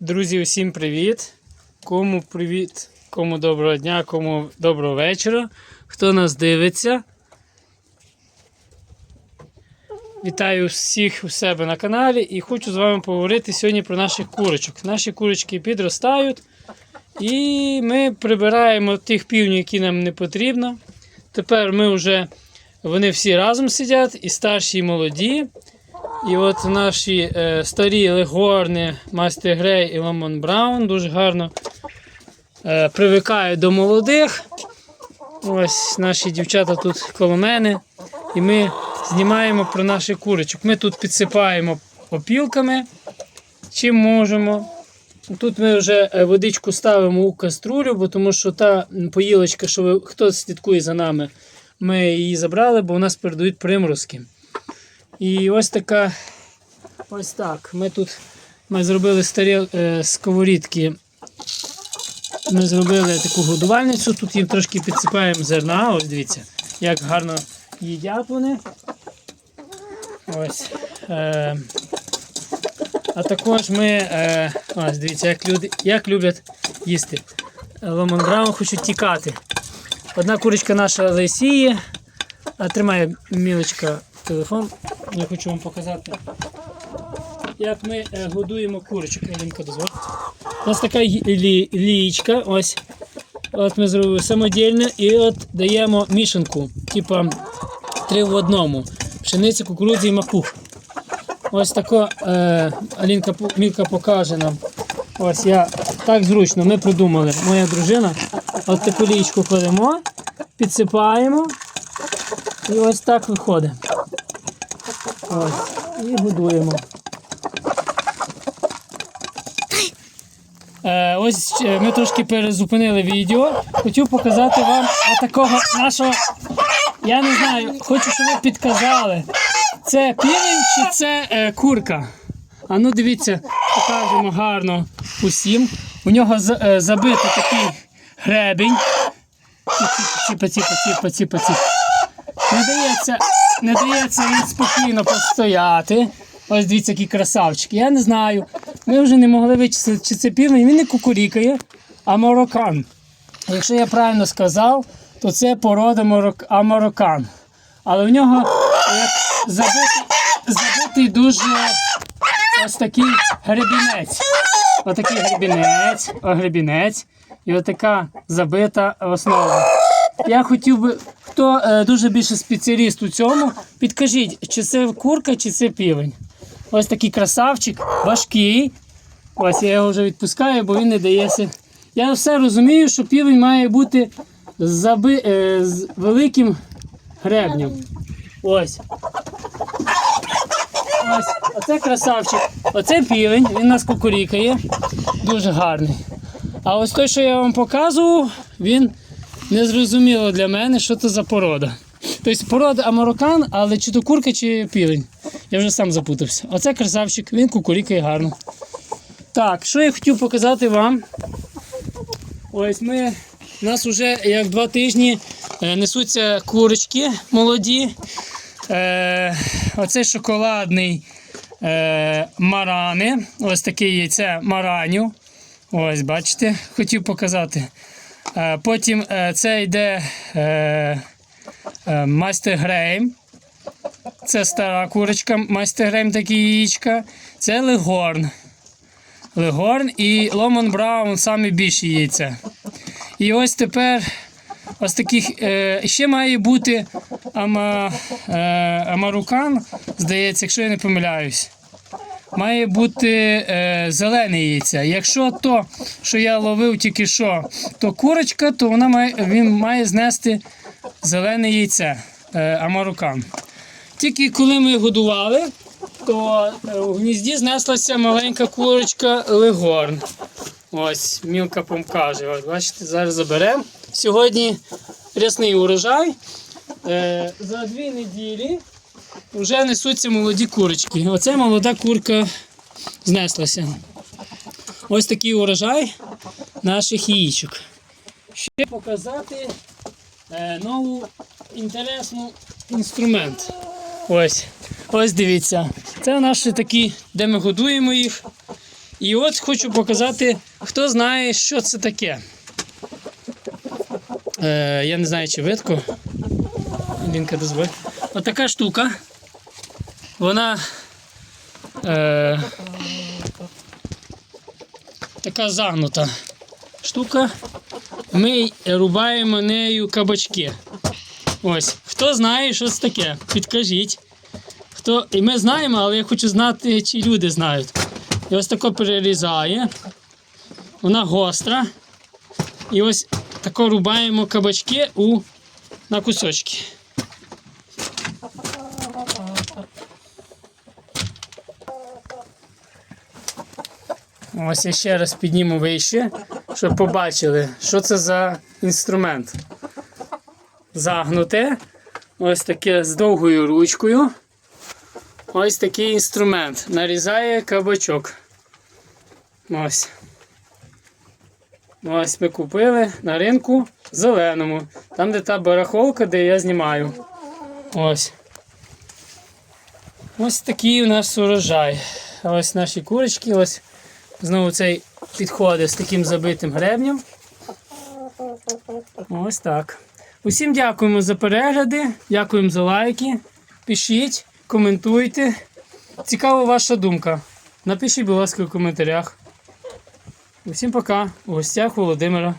Друзі, усім привіт! Кому привіт, кому доброго дня, кому доброго вечора. Хто нас дивиться. Вітаю всіх у себе на каналі і хочу з вами поговорити сьогодні про наших курочок. Наші курочки підростають, і ми прибираємо тих півнів, які нам не потрібно. Тепер ми вже вони всі разом сидять, і старші, і молоді. І от наші е, старі легорни, Мастер Грей і Ломон Браун дуже гарно е, привикають до молодих. Ось наші дівчата тут коло мене. І ми знімаємо про наших курочок. Ми тут підсипаємо опілками, чим можемо. Тут ми вже е, водичку ставимо у каструлю, бо тому що та поїлочка, що ви, хто слідкує за нами, ми її забрали, бо у нас передають приморозки. І ось така, ось так. Ми тут ми зробили старі е, сковорідки. Ми зробили таку годувальницю, тут їм трошки підсипаємо зерна. Ось дивіться, як гарно їдять вони. Ось. Е, а також ми, е, ось дивіться, як, люди, як люблять їсти. Ломон хочуть тікати. Одна курочка наша лисіє, а тримає мілочка телефон. Я хочу вам показати, як ми е, годуємо курочок. У нас така лі, лієчка, ось. От ми зробили самодільно і от даємо мішанку, типа три в одному. Пшениця, кукурудза і макух. Ось тако е, Алінка Мілка покаже нам. Ось я так зручно, ми придумали. Моя дружина. От таку лієчку кладемо, підсипаємо. І ось так виходить. Ось. І годуємо. Е, ось е, ми трошки перезупинили відео. Хотів показати вам такого нашого. Я не знаю, хочу, щоб ви підказали. Це півень чи це е, курка? А ну дивіться, покажемо гарно усім. У нього за- е, забитий такий гребень. Ціпа, ціпа, ціпа, ціпа, ціпа. Не дається, не дається він спокійно постояти. Ось дивіться, який красавчик. Я не знаю. Ми вже не могли вичислити, чи це півень. Він не кукурікає, а морокан. Якщо я правильно сказав, то це порода морок... амарокан. Але в нього як забитий, забитий дуже ось такий гребінець. Отакий гребінець, о, гребінець. І отака забита основа. Я хотів би, хто е, дуже більше спеціаліст у цьому, підкажіть, чи це курка, чи це півень. Ось такий красавчик, важкий. Ось я його вже відпускаю, бо він не дається. Я все розумію, що півень має бути заби, е, з великим гребнем. Ось. Ось, оце красавчик. Оце півень, він нас кукурікає. Дуже гарний. А ось той, що я вам показував, він не зрозуміло для мене, що це за порода. Тобто порода амарокан, але чи то курка, чи півень. Я вже сам запутався. Оце красавчик, він кукурікає гарно. Так, що я хотів показати вам. Ось ми. У нас вже як два тижні е, несуться курочки молоді. Е, оце шоколадний е, марани. Ось таке яйце мараню. Ось, бачите, хотів показати. Е, потім е, це йде е, е, Мастер Грейм. Це стара курочка, Мастер Грейм такі яєчка. Це Легорн. Легорн і Ломон Браун самі більші яйця. І ось тепер ось таких. Ще має бути ама, амарукан, здається, якщо я не помиляюсь. Має бути е, зелене яйця. Якщо то, що я ловив тільки що, то курочка, то вона має, він має знести зелене яйце е, амарукан. Тільки коли ми годували, то е, у гнізді знеслася маленька курочка Легорн. Ось, мілка покаже. Ось, бачите, зараз заберемо. Сьогодні рясний урожай. Е, за дві неділі вже несуться молоді курочки. Оце молода курка знеслася. Ось такий урожай наших яєчок. Ще показати е, нову інтересну інструмент. Ось. Ось дивіться. Це наші такі, де ми годуємо їх. І от хочу показати, хто знає, що це таке. Е, я не знаю, чи видко. Лінка дозволь. Отака штука. Вона е, така загнута штука. Ми рубаємо нею кабачки. Ось. Хто знає, що це таке? Підкажіть. Хто... І ми знаємо, але я хочу знати, чи люди знають. І ось тако перерізає. Вона гостра. І ось тако рубаємо кабачки у... на кусочки. Ось я ще раз підніму вище, щоб побачили, що це за інструмент. Загнуте. Ось таке з довгою ручкою. Ось такий інструмент. Нарізає кабачок. Ось. Ось ми купили на ринку зеленому. Там, де та барахолка, де я знімаю. Ось. Ось такий у нас урожай. Ось наші курочки. Ось знову цей підходить з таким забитим гребнем. Ось так. Усім дякуємо за перегляди, дякуємо за лайки. Пишіть, коментуйте. Цікава ваша думка. Напишіть, будь ласка, в коментарях. Усім пока. У гостях Володимира.